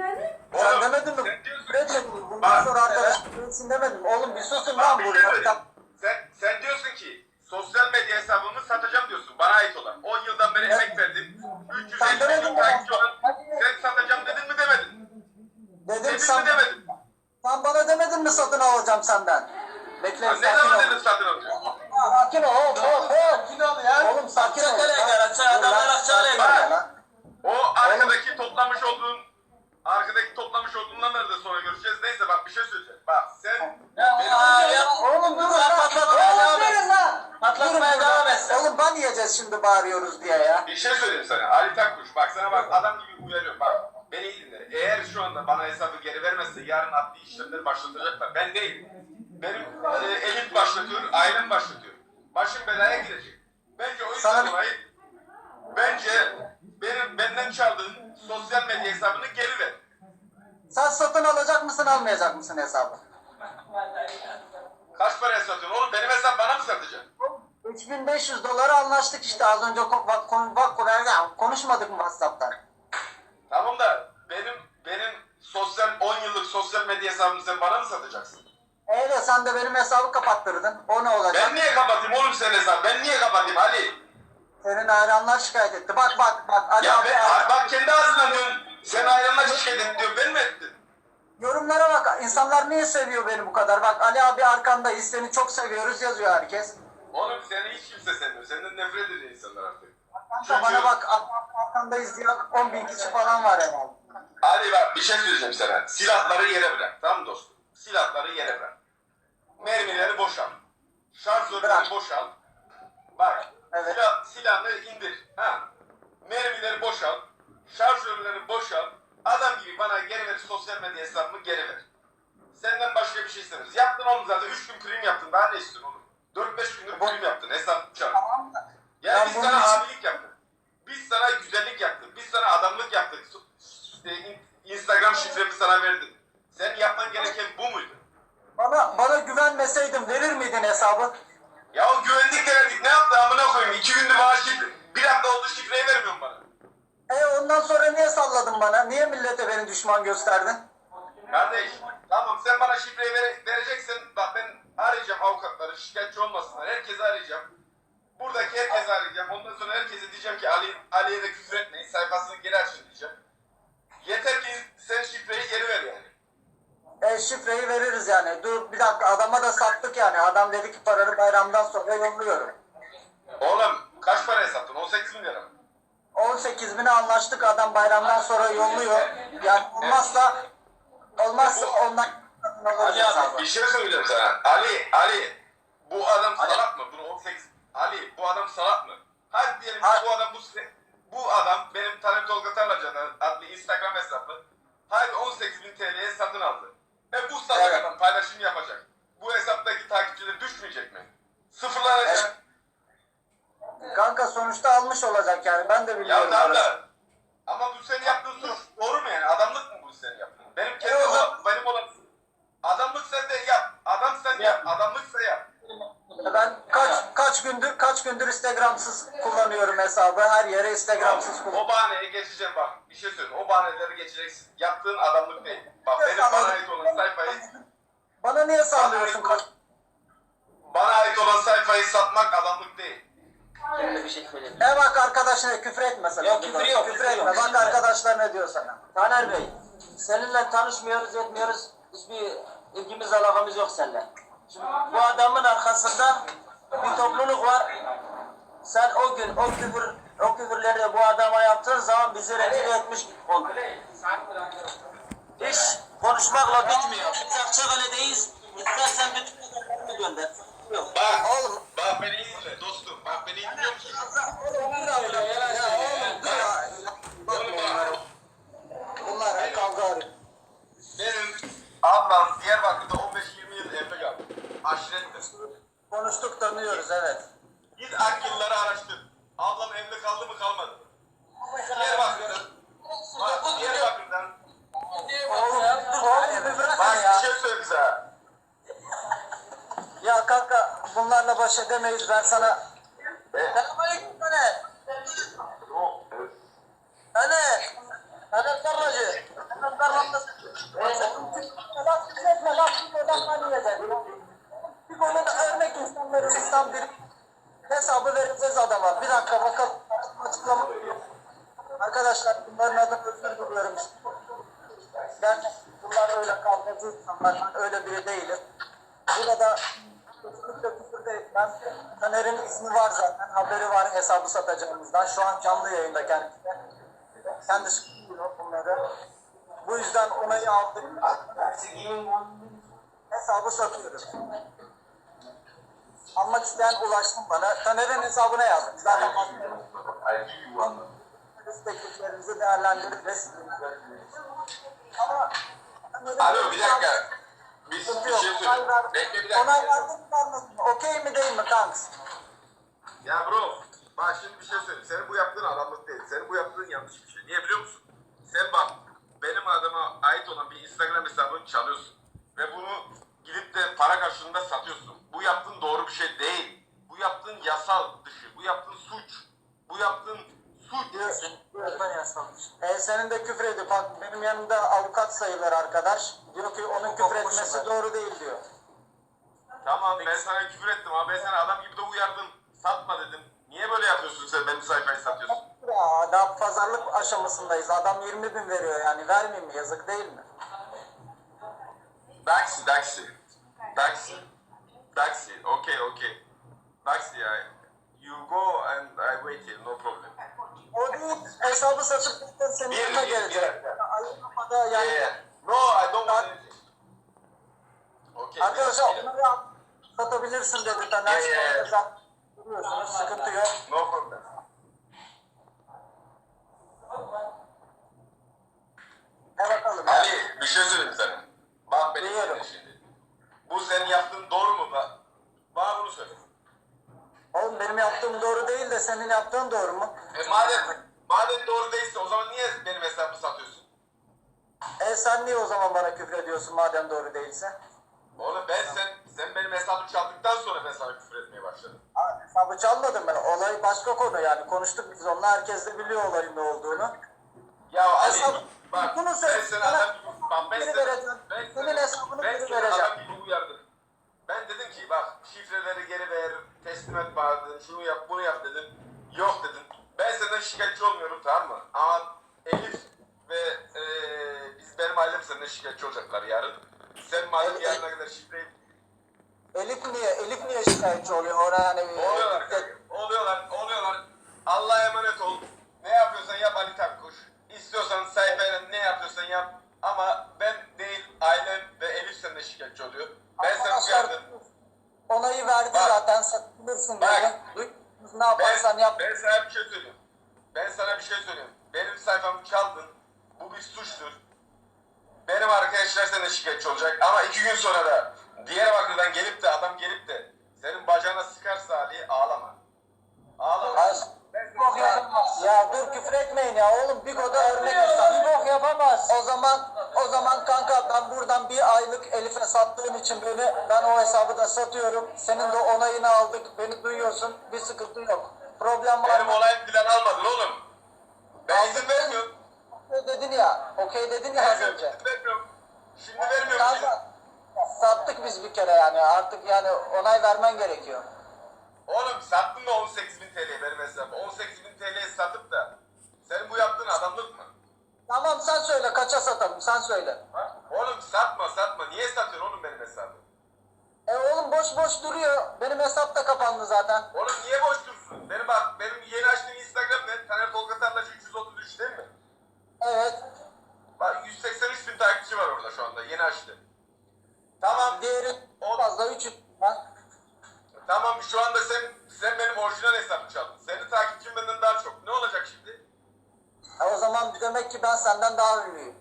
yani? Sen demedin mi? sen diyorsun- Demedin mi? Bundan Bak, sonra arkadaş demedim. Oğlum bir susun Bak lan bir şey burada. söyleyeyim. Sen, sen diyorsun ki sosyal medya hesabımı satacağım diyorsun bana ait olan. 10 yıldan beri emek verdim. 350 Sen demedin bin mi? takipçi olan sen satacağım dedin mi demedin? Dedim Dedin sen, mi demedin? sen bana demedin mi satın alacağım senden? Bekle Ha, ne sakin zaman ol. dedin satın alacağım? Sakin ol. Hop hop hop. Sakin ol ya. Oğlum sakin ol. Gel, açık Dur adamlar gel. ol lan. O arkadaki toplamış olduğun arkadaki toplamış olduğunları da sonra görüşeceğiz. Neyse bak bir şey söyleyeceğim. Bak sen Ya, ya, ya. Oğlum dur lan. patlatmaya devam Oğlum et. lan. Patlatmaya devam et. Oğlum ban yiyeceğiz şimdi bağırıyoruz diye ya. bir şey söyleyeyim sana. Ali Takkuş bak sana bak adam gibi uyarıyorum. Bak beni iyi dinle. Eğer şu anda bana hesabı geri vermezse yarın adli işlemleri başlatacaklar. Ben değil. Benim e, elit başlatıyor, ailem başlatıyor. Başım belaya girecek. Bence o yüzden Sana- dolayı bence benim benden çaldığın sosyal medya hesabını geri ver. Sen satın alacak mısın almayacak mısın hesabı? Kaç paraya satıyorsun oğlum? Benim hesap bana mı satacaksın? 3500 dolara anlaştık işte az önce bak konuşmadık mı WhatsApp'tan? Tamam da benim benim sosyal 10 yıllık sosyal medya hesabımı sen bana mı satacaksın? Öyle sen de benim hesabı kapattırdın. O ne olacak? Ben niye kapatayım oğlum senin hesabı? Ben niye kapatayım Ali? Senin hayranlar şikayet etti. Bak bak bak. Ali Ya abi, ben, bak kendi ağzından diyorsun. Sen ayrılma şikayet et diyor. Ben mi ettim? Yorumlara bak. İnsanlar niye seviyor beni bu kadar? Bak Ali abi arkandayız. Seni çok seviyoruz yazıyor herkes. Oğlum seni hiç kimse sevmiyor. Senden nefret ediyor insanlar artık. Kanka bana bak ar- arkandayız diye 10 bin kişi falan var herhalde. Ali bak bir şey söyleyeceğim sana. Silahları yere bırak. Tamam mı dostum? Silahları yere bırak. Mermileri boşal. Şarjörleri boşal. Bak. Evet. Silah, silahını indir. Ha. Mermileri boşal. Şarjörleri boşal. Adam gibi bana geri ver sosyal medya hesabımı geri ver. Senden başka bir şey istemiyoruz. Yaptın oğlum zaten. 3 gün prim yaptın. Daha ne istiyorsun oğlum? 4-5 gündür Bu- prim yaptın. Hesap çal. Tamam da. Yani Ben biz bunun sana abilik yaptık. Biz sana güzellik yaptık. Biz sana adamlık yaptık. İşte Instagram şifremi sana verdim. Sen yapman gereken bu muydu? Bana, bana güvenmeseydin verir miydin hesabı? Ya o güvenlik verdik. Ne yaptı amına koyayım? İki gündür bana şifre... Bir hafta oldu şifreyi vermiyorsun bana. E ondan sonra niye salladın bana? Niye millete beni düşman gösterdin? Kardeş tamam sen bana şifreyi vere- vereceksin. Bak ben arayacağım avukatları şikayetçi olmasınlar. Herkesi arayacağım. Buradaki herkesi arayacağım. Ondan sonra herkese diyeceğim ki Ali Ali'ye de küfür etmeyin. Sayfasını geri açın diyeceğim. Yeter ki sen şifreyi geri ver yani. E şifreyi veririz yani. Dur bir dakika adama da sattık yani. Adam dedi ki paranı bayramdan sonra yolluyorum. Oğlum kaç paraya sattın? 18 bin lira mı? 18 bine anlaştık adam bayramdan sonra yolluyor. Yani olmazsa olmazsa ondan Ali abi, Bir şey söyleyeceğim sana. Ali, Ali. Bu adam Ali. salak mı? Bunu 18... Ali, bu adam salak mı? Hadi diyelim Ali. bu adam bu bu adam benim Taner Tolga Tarlacan adlı Instagram hesabı hadi 18 bin TL'ye satın aldı. Ve bu salak Evet. paylaşım yapacak. Bu hesaptaki takipçiler düşmeyecek mi? Sıfırlanacak. Kanka sonuçta almış olacak yani. Ben de Ya biliyorum. orası. da ama bu senin yaptığın suç doğru mu yani? Adamlık mı bu senin yaptığın? Benim kendi Evet, olan, benim olan adamlık sen de yap. Adam sen yap. Adamlıksa yap. Ben kaç kaç gündür kaç gündür Instagram'sız kullanıyorum hesabı. Her yere Instagram'sız O kullanıyorum. bahaneye geçeceğim bak. Bir şey söyleyeyim. O bahaneleri geçeceksin. Yaptığın adamlık değil. Bak benim bana ait olan sayfayı Bana niye sallıyorsun? Kaç... bana ait olan sayfayı satmak adamlık değil. Şimdi bir şey söyleyeyim. E bak arkadaşına küfür etme sakın. Yok, küfür yok, Küfür etme. yok. Bak arkadaşlar ne diyor sana. Taner Bey, seninle tanışmıyoruz, etmiyoruz. Hiçbir ilgimiz, alakamız yok seninle. Bu adamın arkasında bir topluluk var. Sen o gün o küfür o küfürleri bu adama yaptığın zaman bizi rencide etmiş oldun. İş konuşmakla bitmiyor. Biz Akçakale'deyiz. İstersen bütün haberlerini gönder. Bak Oğlum. Bak beni dinle dostum. Bak beni iyi dinliyor musun? Ya oğlum dur ya. Bak. Bunlar hep kavga arıyor. Benim ablam Diyarbakır'da 15-20 yıl evde kaldı. Aşirettir. Konuştuk tanıyoruz evet. Git Akgülleri araştır. Ablam evde kaldı mı kalmadı? Diyarbakır'dan. Bak Diyarbakır'dan. Oğlum, oğlum Bak ya. bir şey söyleyeyim sana. Ya kanka bunlarla baş edemeyiz ben sana. Selamünaleyküm Taner. Taner. Taner Tarlacı. Taner Tarlacı. Ben öyle biri değilim. Burada kesinlikle küfür de etmem. Taner'in ismi var zaten. Haberi var hesabı satacağımızdan. Şu an canlı yayında kendisi. Kendisi biliyor bunları. Bu yüzden onayı aldık. Hesabı satıyoruz. Almak isteyen ulaşsın bana. Taner'in hesabına yazdım. Zaten tekliflerimizi değerlendiririz. Ama Alo bir dakika. Biz bir şey söyleyeyim. Bekle bir Onay dakika. verdin mi anladın mı? Okey mi değil mi kanks? Ya bro, bak şimdi bir şey söyleyeyim. Senin bu yaptığın adamlık değil. Senin bu yaptığın yanlış bir şey. Niye biliyor musun? Sen bak, benim adama ait olan bir Instagram hesabını çalıyorsun. Ve bunu gidip de para karşılığında satıyorsun. Bu yaptığın doğru bir şey değil. Bu yaptığın yasal dışı. Bu yaptığın suç. Bu yaptığın suç. E, senin de küfür edip bak benim yanımda avukat sayılır arkadaş. Diyor ki onun küfür etmesi doğru değil diyor. Tamam ben sana küfür ettim ama ben sana adam gibi de uyardım. Satma dedim. Niye böyle yapıyorsun sen benim sayfayı satıyorsun? Ya daha pazarlık aşamasındayız. Adam 20 bin veriyor yani. Vermeyeyim mi? Yazık değil mi? Taxi, taxi. Taxi. Taxi. Okay, okay. Taxi, I, you go and I wait here, no problem. O değil. Hesabı satıp zaten senin Bir, yanına gelecek. Ayın kafada yani. yeah. No, I don't want anything. Okay. Arkadaşlar onları satabilirsin dedi Taner. Yeah, yeah, Biliyorsunuz sıkıntı yok. No problem. Ne bakalım. ya. Ali, bir şey söyleyeyim sana. Bak beni dinle şimdi. Bu senin yaptığın doğru mu? Bak. Bana bunu söyle. Oğlum benim yaptığım doğru değil de senin yaptığın doğru mu? E madem, madem doğru değilse o zaman niye benim hesabımı satıyorsun? E sen niye o zaman bana küfür ediyorsun madem doğru değilse? Oğlum ben sen, sen benim hesabımı çaldıktan sonra ben sana küfür etmeye başladım. Abi hesabı çalmadım ben. Olay başka konu yani. Konuştuk biz onunla. Herkes de biliyor olayın ne olduğunu. Ya Ali, Hesap- bak Bunu ben söyle. Bana- adam gibi, bak ben seni, vereceğim. ben Senin seni, hesabını ben seni vereceğim. adam gibi uyardım. Ben dedim ki bak şifreleri geri ver, teslim et bana dedim, şunu yap, bunu yap dedim. Yok dedim. Ben senden şikayetçi olmuyorum tamam mı? Ama Elif ve eee biz benim ailem senden şikayetçi olacaklar yarın. Sen madem yarına kadar şifreyi Elif niye? Elif niye şikayetçi oluyor? Ona yani Oluyorlar kanka. Oluyorlar, oluyorlar. Allah'a emanet ol. Ne yapıyorsan yap Ali Takkuş. İstiyorsan sayfayla ne yapıyorsan yap. Ama ben değil, ailem ve Elif senden şikayetçi oluyor. Ben Arkadaşlar, uyardım. Onayı verdi Bak. zaten. Satılırsın Bak. dedi. Ne yaparsan Ben, yap. ben sana bir şey söyleyeyim. Ben sana bir şey söyleyeyim. Benim sayfamı çaldın. Bu bir suçtur. Benim arkadaşlar senden şikayetçi olacak. Ama iki gün sonra da Diyarbakır'dan gelip de adam gelip de senin bacağına sıkarsa Ali ağlama. Ağlama. Ay, bir bok yapamaz. Ya dur küfür etmeyin ya oğlum. Bigo'da örnek insan. Bir bok yapamaz. O zaman o zaman kanka ben buradan bir aylık Elif'e sattığın için beni ben o hesabı da satıyorum. Senin de onayını aldık. Beni duyuyorsun. Bir sıkıntı yok. Problem var Benim mı? olayım filan almadın oğlum. Ben izin vermiyorum. Dedin ya. Okey dedin ya az önce. Vermiyorum. Şimdi vermiyorum. Kanka sattık biz bir kere yani. Artık yani onay vermen gerekiyor. Oğlum sattın da 18 bin TL benim hesabı. 18 bin TL satıp da senin bu yaptığın adamlık mı? Tamam sen söyle kaça satalım sen söyle. Ha? Oğlum satma satma. Niye satıyorsun oğlum benim hesabı? E oğlum boş boş duruyor. Benim hesap da kapandı zaten. Oğlum niye boş dursun? Benim bak benim yeni açtığım Instagram ne? Taner Tolga Tarlacı 333 değil mi? Evet. Bak 183 bin takipçi var orada şu anda. Yeni açtı. Tamam. Diğeri O- fazla 300. Ha? Tamam şu anda sen sen benim orijinal hesabımı çaldın. Senin takipçin benden daha çok. Ne olacak şimdi? E o zaman demek ki ben senden daha ünlüyüm.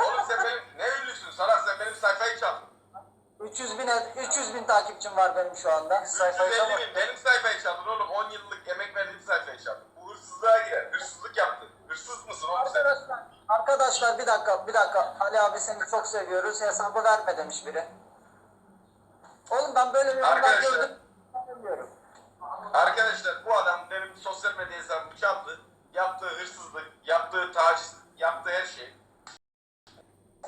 Oğlum sen benim ne ünlüsün Sarat sen benim sayfayı çaldın. 300 bin 300 bin takipçim var benim şu anda. Sayfayı 350 tamam. bin benim sayfayı çaldın oğlum 10 yıllık emek verdiğim sayfayı çaldın. Bu hırsızlığa girer. Hırsızlık yaptın. Hırsız mısın oğlum sen? Arkadaşlar, arkadaşlar bir dakika bir dakika. Ali abi seni çok seviyoruz. Hesabı verme demiş biri. Oğlum ben böyle bir yorumlar Arkadaşlar. gördüm. Bilmiyorum. Arkadaşlar bu adam benim sosyal medya hesabımı çaldı. Yaptığı hırsızlık, yaptığı taciz, yaptığı her şey.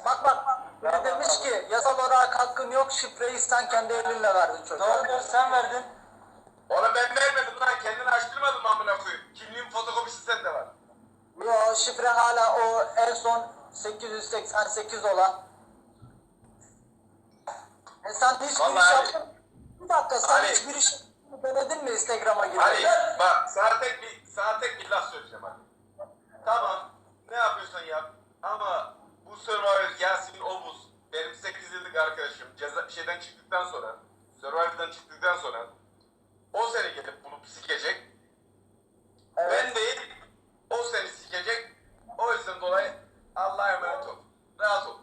Bak bak. Biri demiş ki yasal olarak hakkın yok şifreyi sen kendi elinle verdin çocuğa. Doğrudur sen verdin. Oğlum ben vermedim lan kendini açtırmadın mı amına koyayım? Kimliğin fotokopisi sende var. Yo şifre hala o en son 888 olan. E sen hiç Vallahi giriş Ali. yaptın. Bir dakika sen Ali. hiç giriş denedin mi Instagram'a girmeyi? Ali bak sana tek bir sana tek bir laf söyleyeceğim Ali. Tamam ne yapıyorsan yap ama bu Survivor Yasin Obuz benim 8 yıllık arkadaşım ceza şeyden çıktıktan sonra Survivor'dan çıktıktan sonra o seni gelip bunu sikecek. Evet. Ben değil o seni sikecek. O yüzden dolayı Allah'a emanet ol. Rahat ol.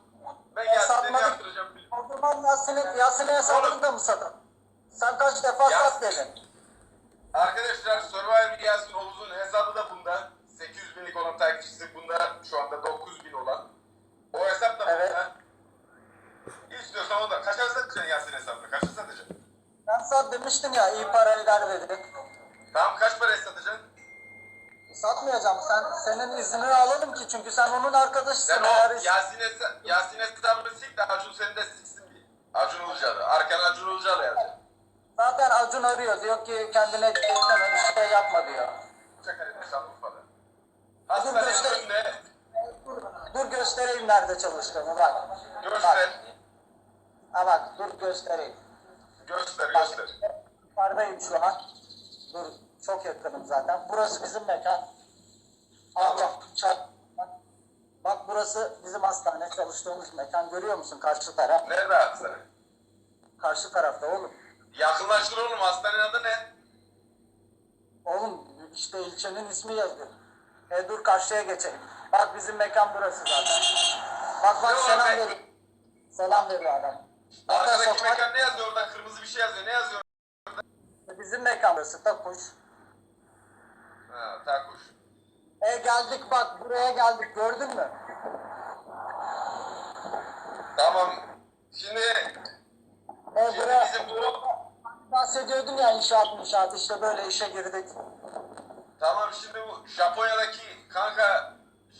Ben Satmadık. yaptıracağım. O zaman Yasin'in Yasin'in hesabını da mı satın? Sen kaç defa sat dedin? Arkadaşlar Survivor Yasin Oğuz'un hesabı da bunda. 800 binlik olan takipçisi bunda şu anda 9000 olan. O hesap da Evet. bunda. İstiyorsan o da. Kaça satacaksın Yasin hesabını? Kaça satacaksın? Sen sat demiştin ya iyi para eder dedin. Tamam kaç paraya satacaksın? Satmayacağım. Sen senin iznini alalım ki çünkü sen onun arkadaşısın. Sen o Yasin, hesa Yasin hesabını sik de Acun seni de siksin bir. Acun Ilıcalı. Arkana Acun Ilıcalı yazacak. zaten Acun arıyor diyor ki kendine ekleme bir şey yapma diyor. Falan. Dur, Hastanenin göster. önünde Dur, dur göstereyim nerede çalıştığımı bak. göster. Ha bak dur göstereyim. Göster göster. Yukarıdayım şu an. Dur çok yakınım zaten. Burası bizim mekan. Allah çarp. Bak, bak burası bizim hastane çalıştığımız mekan. Görüyor musun karşı taraf? Nerede hastane? Karşı tarafta oğlum. Yakınlaştır oğlum hastanenin adı ne? Oğlum işte ilçenin ismi yazıyor. E dur karşıya geçelim. Bak bizim mekan burası zaten. Bak bak Ne selam be? veriyor. Selam veriyor adam. Arkadaki sokak mekan ne yazıyor orada? Kırmızı bir şey yazıyor. Ne yazıyor? bizim mekan burası Takuş. Ha, takuş. E geldik bak buraya geldik gördün mü? Tamam. Şimdi E Şimdi buraya bizim bu bahsediyordun ya inşaat inşaat işte böyle işe girdik. tamam şimdi bu Japonya'daki kanka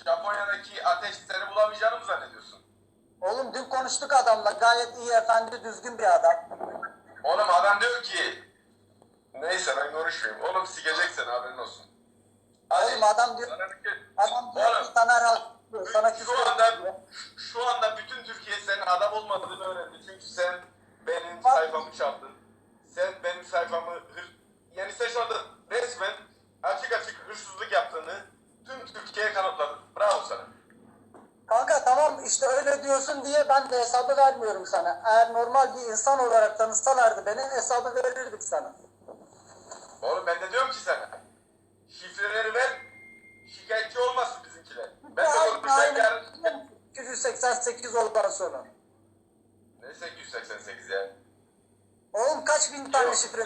Japonya'daki ateş seni bulamayacağını mı zannediyorsun? Oğlum dün konuştuk adamla gayet iyi efendi düzgün bir adam. Oğlum adam diyor ki neyse ben konuşmayayım. Oğlum sikecek seni haberin olsun. Oğlum adam diyor, Sana bir şey- adam diyor Oğlum, ki Halk diyor, sana küfür şu anda şu anda bütün Türkiye senin adam olmadığını öğrendi. Çünkü sen benim Bak- sayfamı çaldın. Sen benim sayfamı hır... Yani sen şu anda resmen açık açık hırsızlık yaptığını tüm Türkiye'ye kanıtladın. Bravo sana. Kanka tamam işte öyle diyorsun diye ben de hesabı vermiyorum sana. Eğer normal bir insan olarak tanısalardı beni hesabı verirdik sana. Oğlum ben de diyorum ki sana. Şifreleri ver. Şikayetçi olmasın bizimkiler. Ben de konuşacağım yarın. aynen. 288 oldan sonra. Ne 888 ya? Oğlum kaç bin tane Yok. şifre?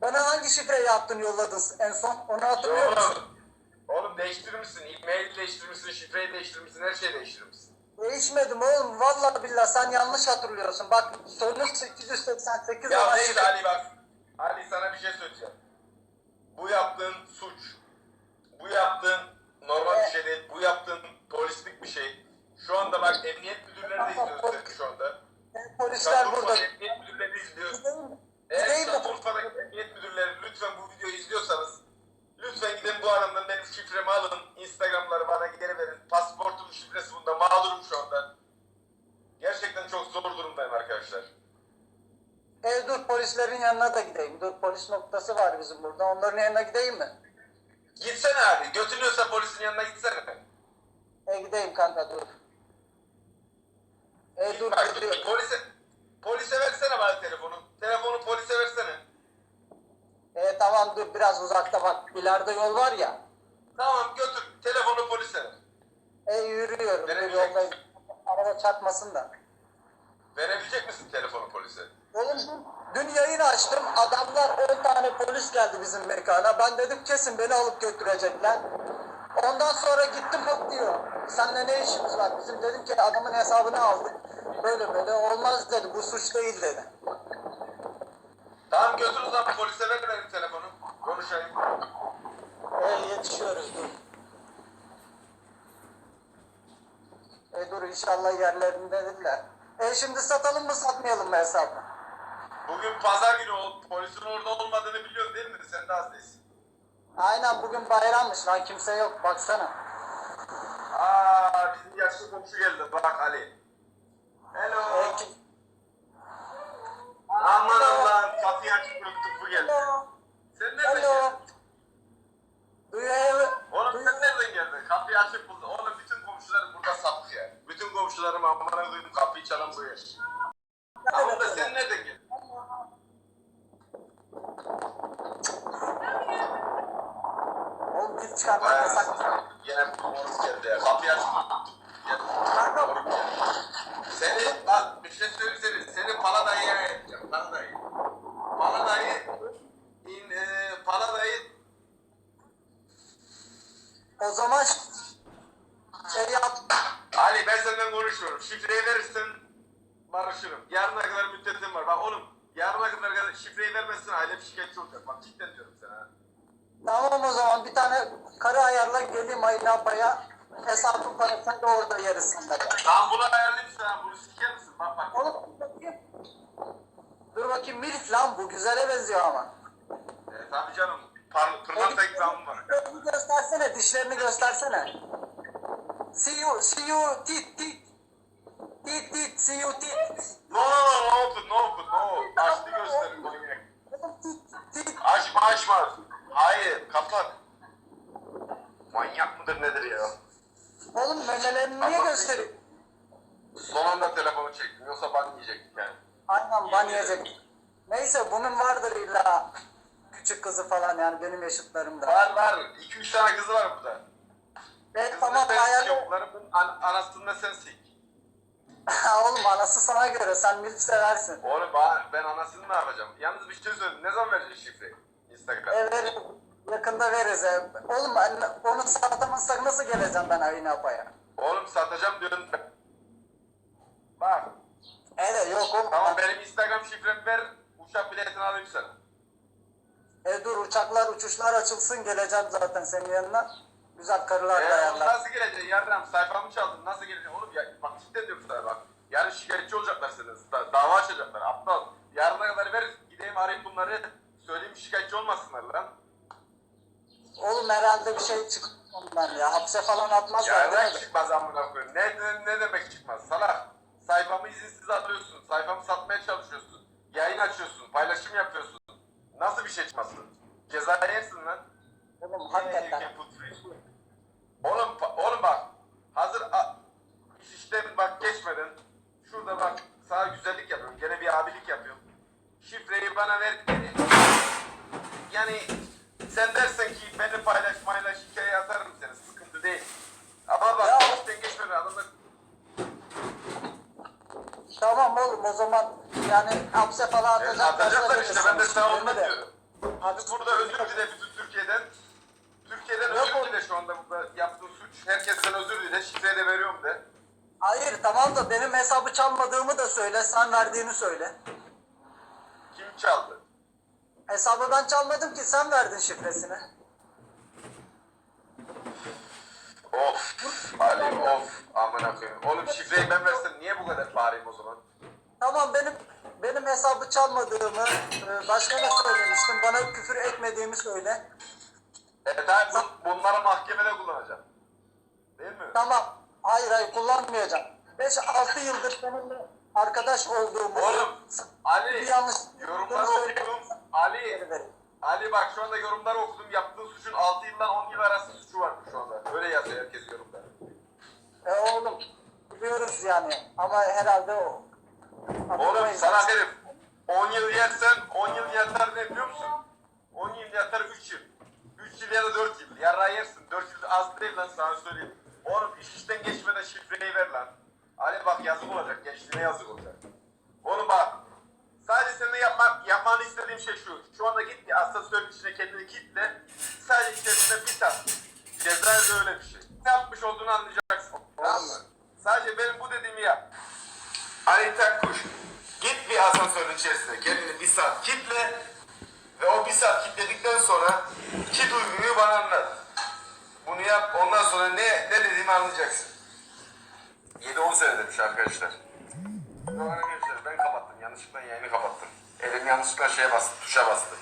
Bana hangi şifreyi yaptın yolladın en son? Onu hatırlıyor musun? Oğlum, değiştirmişsin. E-mail değiştirmişsin. Şifreyi değiştirmişsin. Her şeyi değiştirmişsin. Değişmedim oğlum. Vallahi billahi sen yanlış hatırlıyorsun. Bak sonu 888 Ya neyse şifre. Ali bak. Ali sana bir şey söyleyeceğim. Bu yaptığın suç. Bu yaptığın normal bir şey değil. Bu yaptığın polislik bir şey. Şu anda bak emniyet müdürleri de izliyor seni şu anda. Polisler burada. Emniyet müdürleri izliyor. Eğer? Şanlıurfa'daki emniyet müdürleri lütfen bu videoyu izliyorsanız lütfen gidin bu adamdan benim şifremi alın. Instagram'ları bana geri verin. Pasaportumun şifresi bunda. Mağdurum şu anda. Gerçekten çok zor durumdayım arkadaşlar. E dur polislerin yanına da gideyim. Dur polis noktası var bizim burada. Onların yanına gideyim mi? Gitsene abi. Götünüyorsa polisin yanına gitsene. E gideyim kanka dur. E Git dur bak, gidiyorum. polise, polise versene bana telefonu. Telefonu polise versene. E tamam dur biraz uzakta bak. İleride yol var ya. Tamam götür. Telefonu polise ver. E yürüyorum. Dur yoldayım. Araba çarpmasın da. Verebilecek misin telefonu polise? Oğlum dün, dün yayın açtım. Adamlar 10 tane polis geldi bizim mekana. Ben dedim kesin beni alıp götürecekler. Ondan sonra gittim bak diyor. Seninle ne işimiz var? Bizim dedim ki adamın hesabını aldık. Böyle böyle olmaz dedi. Bu suç değil dedi. Tamam götür o zaman polise ver benim telefonu. Konuşayım. E yetişiyoruz dur. E dur inşallah yerlerindedirler. E şimdi satalım mı satmayalım mı hesabı? Bugün pazar günü ol. Polisin orada olmadığını biliyorsun değil mi? Sen de değilsin. Aynen bugün bayrammış lan kimse yok baksana. Aa bizim yaşlı komşu geldi. Bak Ali. Hello. E, kim- mu geldin? Hello. Sen nereden Hello. geldin? Do you have... Oğlum do sen nereden geldin? Kapıyı açıp buldun. Oğlum bütün komşularım burada sapık ya. Bütün komşularım amına koyayım kapıyı çalan bu yer. Tamam da sen nereden geldin? Çıkartmak Ay, yasak. Yine moruk geldi. Kapıyı açıp Gel. Moruk geldi. Seni bak bir şey söyleyeyim seni. Paladayı'ya vereceğim. Paladayı. Paladayı in, e, Paladayı O zaman şey yap. Ali ben senden konuşuyorum. Şifreyi verirsin barışırım. Yarına kadar müddetim var. Bak oğlum yarına kadar şifreyi vermezsin ailem şikayetçi olacak. Bak cidden diyorum sana. Tamam o zaman bir tane karı ayarla geleyim Ayın abaya. Hesabın parasını da orada sen de. Tamam bunu ayarlayayım sana. Bunu siker misin? Bak bak. Oğlum bakayım. Dur bakayım milf lan bu güzele benziyor ama. E, tabii canım. Par pırlanta ikramım var. Dişlerini göstersene, dişlerini göstersene. See you, see you, tit, tit. Tit, tit, see you, tit. No no no no open no open no. Açtı gösterin tit, tit. Açma açma. Hayır kapat. Manyak mıdır nedir ya? Oğlum memelerini niye gösteriyor? Son anda telefonu çektim yoksa ban yiyecektik yani. Aynen ban yiyecek. Neyse bunun vardır illa küçük kızı falan yani benim yaşıtlarımda. Var var. 2-3 tane kızı var burada. Evet Kızını tamam sikiyorlar, bunun an anasını da sen sik. Oğlum anası sana göre sen milf seversin. Oğlum ben, ben anasını ne yapacağım? Yalnız bir şey söyleyeyim. Ne zaman vereceksin şifreyi? Instagram. E ver, yakında veririz. E. Oğlum onu satamazsak nasıl geleceğim ben Ayın Apa'ya? Oğlum satacağım diyorsun. Bak. Evet yok oğlum. Tamam benim Instagram şifremi ver. Uçak biletini alayım sana. E dur uçaklar uçuşlar açılsın geleceğim zaten senin yanına. Güzel karılar da oğlum ayarlar. nasıl geleceksin? Yarram sayfamı çaldın. Nasıl geleceksin? Oğlum ya, bak cidden diyorum sana bak. Yarın şikayetçi olacaklar senin. Da, dava açacaklar. Aptal. Yarına kadar ver. Gideyim arayayım bunları. Söyleyeyim şikayetçi olmasınlar lan. Oğlum herhalde bir şey çıktı ondan ya. Hapse falan atmazlar Ya ne çıkmaz amına koyayım? Ne, ne, ne demek çıkmaz? Salak. Sayfamı izinsiz alıyorsun. Sayfamı satmaya çalışıyorsun. Yayın açıyorsun. Paylaşım yapıyorsun. Nasıl bir şey çıkmasın? Ceza yersin lan. Oğlum hakikaten. Oğlum, oğlum bak. Hazır a- iş işten bak geçmeden. Şurada bak sana güzellik yapıyorum. Gene bir abilik yapıyorum. Şifreyi bana ver. Yani sen dersen ki beni paylaş paylaş hikaye atarım seni. Sıkıntı değil. Ama bak Ya- işten geçmeden adamlar Tamam oğlum o zaman yani hapse falan Evet, atacaklar. atacaklar işte ben de sana onu diyorum. Hadi burada özür dile bütün Türkiye'den. Türkiye'den Yok özür dile şu anda burada yaptığın suç. Herkesten özür dile. Şifreyi de veriyorum de. Hayır tamam da benim hesabı çalmadığımı da söyle. Sen verdiğini söyle. Kim çaldı? Hesabı ben çalmadım ki sen verdin şifresini. Of. Ali of. Amına koyayım. Oğlum şifreyi ben versem niye bu kadar bağırayım o zaman? Tamam benim benim hesabı çalmadığımı e, başkana söylemiştim. Bana küfür etmediğimi söyle. Evet abi bu, bunları mahkemede kullanacağım. Değil mi? Tamam. Hayır hayır kullanmayacağım. 5-6 yıldır seninle arkadaş olduğumu Oğlum Ali bir yanlış yorumları okudum. Ali. Ali bak şu anda yorumları okudum. Yaptığın suçun 6 yıldan 10 yıl arası suçu var şu anda. Öyle yazıyor herkes yorumda. E oğlum biliyoruz yani ama herhalde o. Oğlum sana herif 10 yıl yersen 10 yıl yatar ne biliyor musun? 10 yıl yatar 3 yıl. 3 yıl ya da 4 yıl. Yarrağı yersin. 4 yıl az değil lan sana söyleyeyim. Oğlum iş işten geçmeden şifreyi ver lan. Ali bak yazık olacak. Gençliğine yazık olacak. Oğlum bak. Sadece senin yapma, yapmanı istediğim şey şu. Şu anda git bir asansörün içine kendini kitle. Sadece içerisinde bir saat. Cezaevinde öyle bir şey. Ne yapmış olduğunu anlayacaksın. Tamam mı? Sadece benim bu dediğimi yap. Ali Takkuş. Git bir asansörün içerisine kendini bir saat kitle ve o bir saat kilitledikten sonra iki duyguyu bana anlat. Bunu yap ondan sonra ne, ne dediğimi anlayacaksın. 7-10 sene demiş arkadaşlar. Kapattım. Yanlışlıkla yayını kapattım. Elim yanlışlıkla şeye bastı, tuşa bastı.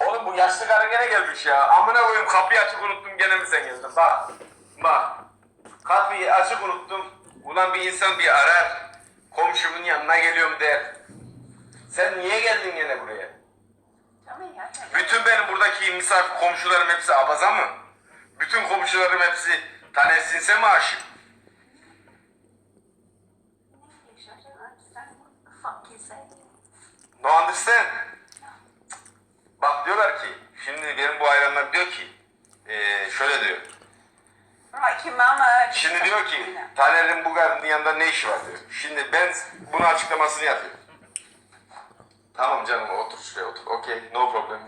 Oğlum bu yaşlı karı gene gelmiş ya. Amına koyayım kapıyı açık unuttum gene mi sen geldin? Bak. Bak. Kapıyı açık unuttum. Ulan bir insan bir arar. komşumun yanına geliyorum der. Sen niye geldin gene buraya? Bütün benim buradaki misafir komşularım hepsi abaza mı? Bütün komşularım hepsi Tanersinse mi aşık? No understand. Bak diyorlar ki, şimdi benim bu hayranlar diyor ki, eee, şöyle diyor. Şimdi diyor ki, Taner'in bu kadının yanında ne işi var diyor. Şimdi ben bunun açıklamasını yapıyorum. Tamam canım otur şuraya otur. Okey no problem.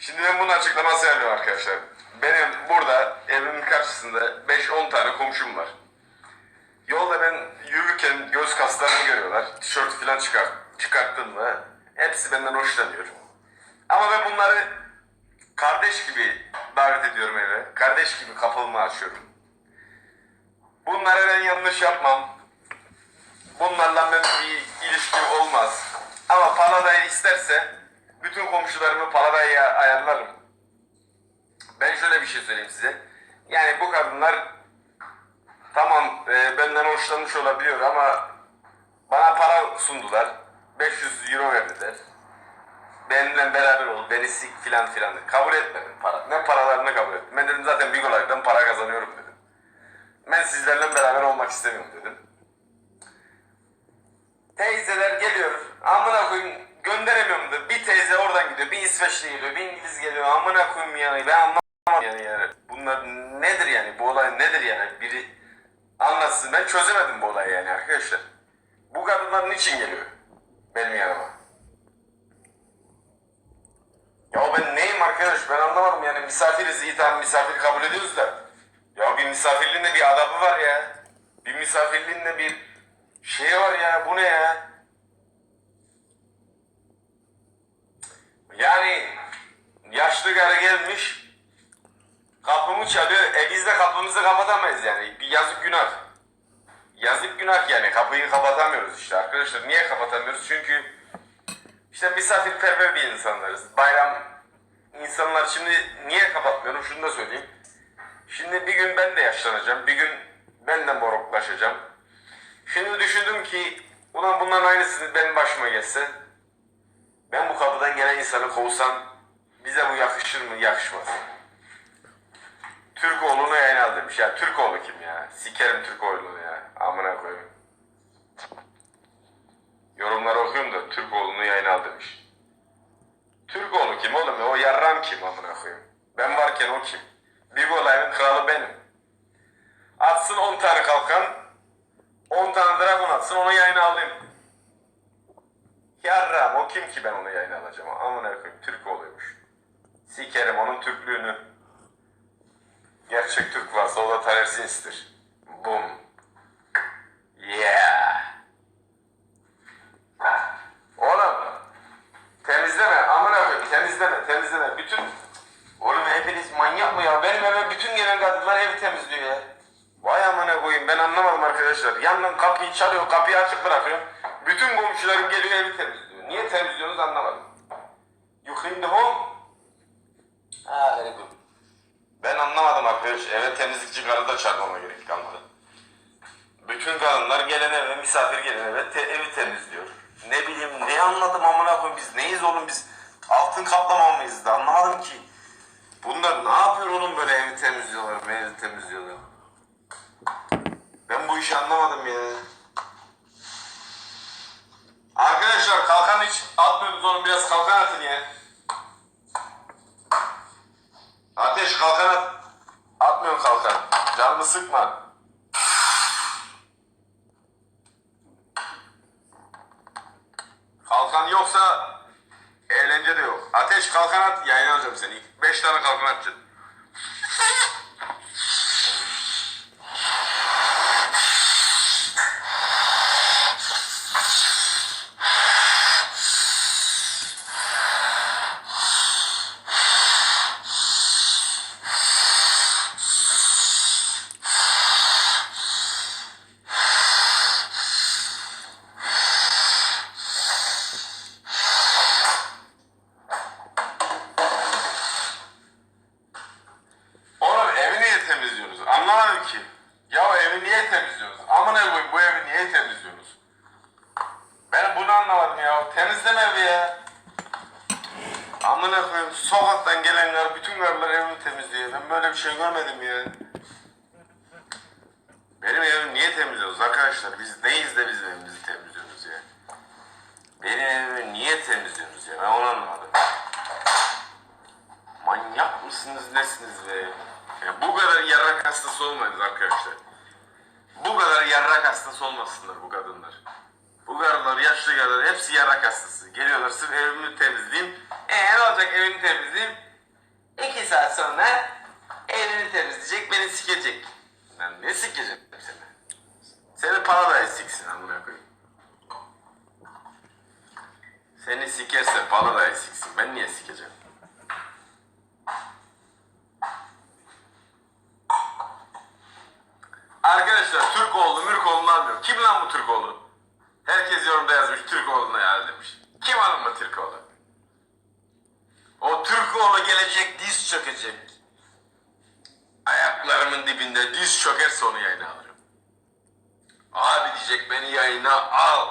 Şimdi ben bunun açıklamasını yapıyorum arkadaşlar. Benim burada evimin karşısında 5-10 tane komşum var. Yolda ben yürürken göz kaslarını görüyorlar. Tişört falan çıkart, çıkarttım mı hepsi benden hoşlanıyor. Ama ben bunları kardeş gibi davet ediyorum eve. Kardeş gibi kapımı açıyorum. Bunlara ben yanlış yapmam. Bunlarla ben bir ilişki olmaz. Ama paladayı isterse bütün komşularımı paladaya ayarlarım. Ben şöyle bir şey söyleyeyim size. Yani bu kadınlar tamam e, benden hoşlanmış olabiliyor ama bana para sundular. 500 euro verdiler. Benimle beraber ol, beni sik filan filan. Kabul etmedim para. Ne paralarını kabul ettim. Ben dedim zaten Big Olay'dan para kazanıyorum dedim. Ben sizlerle beraber olmak istemiyorum dedim. Teyzeler geliyor. Amına koyayım gönderemiyorum da. Bir teyze oradan gidiyor. Bir İsveçli geliyor. Bir İngiliz geliyor. Amına koyayım yani. Ben anlamadım yani, yani. Bunlar nedir yani? Bu olay nedir yani? Biri anlatsın. Ben çözemedim bu olayı yani arkadaşlar. Bu kadınlar niçin geliyor? Benim yanıma. Ya ben neyim arkadaş? Ben anlamadım yani. Misafiriz. iyi tamam misafir kabul ediyoruz da. Ya bir misafirliğin de bir adabı var ya. Bir misafirliğin de bir şey var ya. Bu ne ya? Yani yaşlı karı gelmiş kapımı çalıyor. E biz de kapımızı kapatamayız yani. Bir yazık günah. Yazık günah yani. Kapıyı kapatamıyoruz işte arkadaşlar. Niye kapatamıyoruz? Çünkü işte misafirperver bir insanlarız. Bayram insanlar şimdi niye kapatmıyorum şunu da söyleyeyim. Şimdi bir gün ben de yaşlanacağım. Bir gün ben de moruklaşacağım. Şimdi düşündüm ki ulan bunların aynısını benim başıma gelse ben bu kapıdan gelen insanı kovsam bize bu yakışır mı? Yakışmaz. Türkoğlu'nu yayın al demiş. Ya Türkoğlu kim ya? Sikerim Türkoğlu'nu ya. Amına koyayım. Yorumları okuyorum da Türkoğlu'nu yayın al demiş. Türkoğlu kim oğlum? O yarram kim amına koyayım? Ben varken o kim? Big olayın kralı benim. Atsın 10 tane kalkan, 10 tane dragon atsın onu yayına alayım. Yarram o kim ki ben onu yayına alacağım? Amına koyayım Türkoğlu'ymuş. Sikerim onun Türklüğünü. Gerçek Türk varsa o da Taner Sins'tir. Yeah. Oğlum temizleme amına koyayım temizleme temizleme bütün Oğlum hepiniz manyak mı ya? Benim eve bütün gelen kadınlar evi temizliyor ya. Vay amına koyayım ben anlamadım arkadaşlar. Yandan kapıyı çalıyor kapıyı açık bırakıyor. Bütün komşularım geliyor evi temizliyor. Niye temizliyorsunuz anlamadım. You clean the home? Ha very good. Ben anlamadım arkadaş. Eve temizlikçi karı da çağırmama gerek kalmadı. Bütün kadınlar gelen eve, misafir gelen eve te- evi temizliyor. Ne bileyim ne anladım amına koyayım biz neyiz oğlum biz altın kaplama mıyız da anlamadım ki. Bunlar ne yapıyor oğlum böyle evi temizliyorlar, evi temizliyorlar. Ben bu işi anlamadım ya. Arkadaşlar kalkan hiç atmıyorsunuz oğlum biraz kalkan atın ya. Ateş kalkan at. Atmıyorum kalkan. Canımı sıkma. Kalkan yoksa eğlence de yok. Ateş kalkan at yayın alacağım seni. Beş tane kalkan atacaksın. ki ya evi niye temizliyoruz? Amına koyayım bu evi niye temizliyorsunuz? Ben bunu anlamadım ya. Temizleme evi ya. Amına koyayım sokaktan gelenler bütün karılar evimi temizliyor. Ben böyle bir şey görmedim ya. Benim evimi niye temizliyoruz arkadaşlar? Biz neyiz de bizim evimizi temizliyoruz ya? Benim evimi niye temizliyoruz ya? Ben onu anlamadım. Manyak mısınız nesiniz be? Ya bu kadar yarrak hastası olmayız arkadaşlar. Bu kadar yarrak hastası olmasınlar bu kadınlar. Bu karılar, yaşlı karılar hepsi yarrak hastası. Geliyorlar sırf evimi temizleyeyim. E ne olacak evini temizleyeyim? İki saat sonra evini temizleyecek, beni sikecek. Ben ne sikeceğim seni? Seni paradise siksin amına koyayım. Seni sikerse paradise siksin. Ben niye sikeceğim? Arkadaşlar Türk oğlu mürk oğlunu almıyorum. Kim lan bu Türk oğlu? Herkes yorumda yazmış Türk oğluna ya demiş. Kim alın bu Türk oğlu? O Türk oğlu gelecek diz çökecek. Ayaklarımın dibinde diz çökerse onu yayına alırım. Abi diyecek beni yayına al.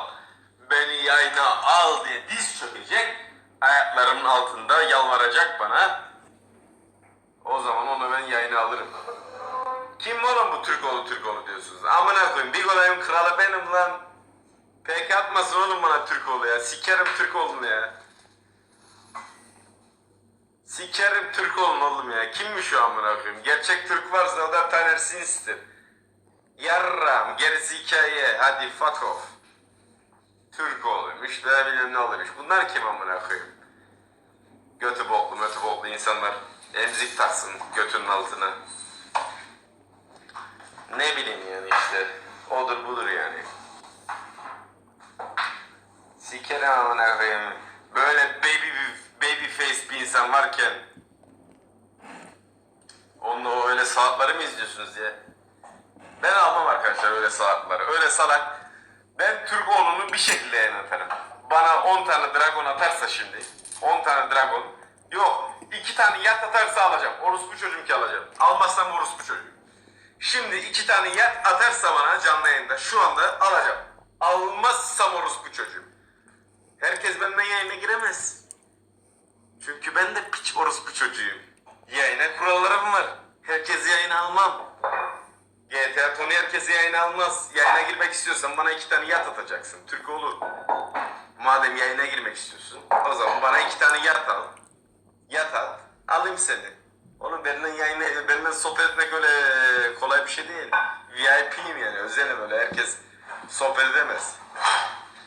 Beni yayına al diye diz çökecek. Ayaklarımın altında yalvaracak bana. O zaman onu ben yayına alırım. Kim oğlum bu Türk oğlu Türk oğlu diyorsunuz? Amına koyayım bir olayım kralı benim lan. Pek atmasın oğlum bana Türk oğlu ya. Sikerim Türk oğlunu ya. Sikerim Türk oğlunu oğlum ya. Kimmiş o amına koyayım? Gerçek Türk varsa o da Taner Sinis'tir. Yarram gerisi hikaye. Hadi fuck off. Türk oğluymuş da bilmem ne oluyormuş. Bunlar kim amına koyayım? Götü boklu mötü boklu insanlar. Emzik taksın götünün altına. Ne bileyim yani işte. Odur budur yani. Sikerim amına koyayım. Böyle baby baby face bir insan varken onunla öyle saatleri mi izliyorsunuz diye. Ben almam arkadaşlar öyle saatleri. Öyle salak. Ben Türk oğlunu bir şekilde yayınlatırım. Bana 10 tane dragon atarsa şimdi. 10 tane dragon. Yok. 2 tane yat atarsa alacağım. Orospu çocuğum ki alacağım. Almazsam orospu çocuğum. Şimdi iki tane yat atarsa bana canlı yayında şu anda alacağım. Almazsam orospu çocuğum. Herkes benden yayına giremez. Çünkü ben de piç orospu çocuğuyum. Yayına kurallarım var. Herkes yayına almam. GTA Tony herkes yayına almaz. Yayına girmek istiyorsan bana iki tane yat atacaksın. Türk olur. Madem yayına girmek istiyorsun o zaman bana iki tane yat al. Yat at. Alayım seni. Oğlum benden yayına, benden sohbet etmek öyle kolay bir şey değil. VIP'yim yani özelim öyle herkes sohbet edemez.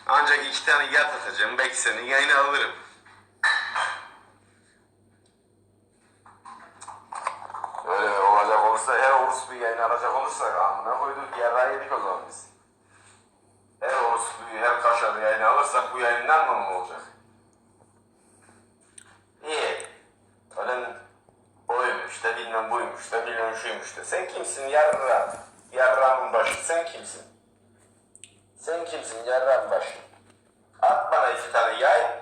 Ancak iki tane yat atacağım. Belki seni yayına alırım. Öyle olacak olursa her orospuyu yayına alacak olursak amına koyduk yarrağı yedik o zaman biz. Her orospuyu her kaşarı yayına alırsak bu yayının ne anlamı olacak? İyi. Ölen oymuş da bilmem buymuş da bilmem şuymuş da. Sen kimsin yarra? Yarrağımın başı sen kimsin? Sen kimsin yarrağın başı? At bana iki tane yay.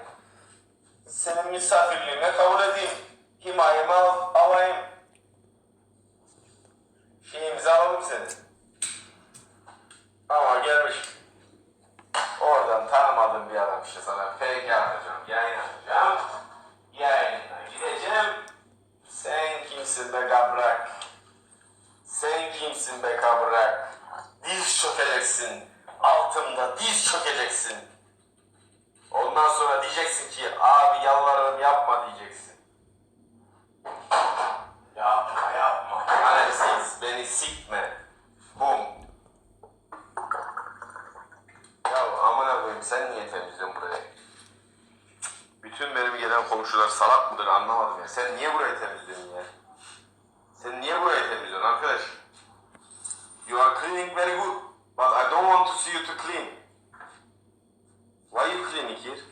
Senin misafirliğine kabul edeyim. Himayeme al, alayım. Şeyimizi alalım seni. Ama gelmiş. Oradan tanımadığım bir adam işte sana fake yapacağım, yayın yapacağım. Yayından gideceğim. Sen kimsin be kabrak? Sen kimsin be kabrak? Diz çökeceksin. Altımda diz çökeceksin. Ondan sonra diyeceksin ki abi yalvarırım yapma diyeceksin. Yapma yapma. Maalesef beni sikme. Bum. Ya amına koyayım sen niye temizliyorsun burayı? Bütün benim gelen komşular salak mıdır anlamadım ya. Sen niye burayı temizliyorsun ya? Sen niye burayı temizliyorsun arkadaş? You are cleaning very good. But I don't want to see you to clean. Why you cleaning here?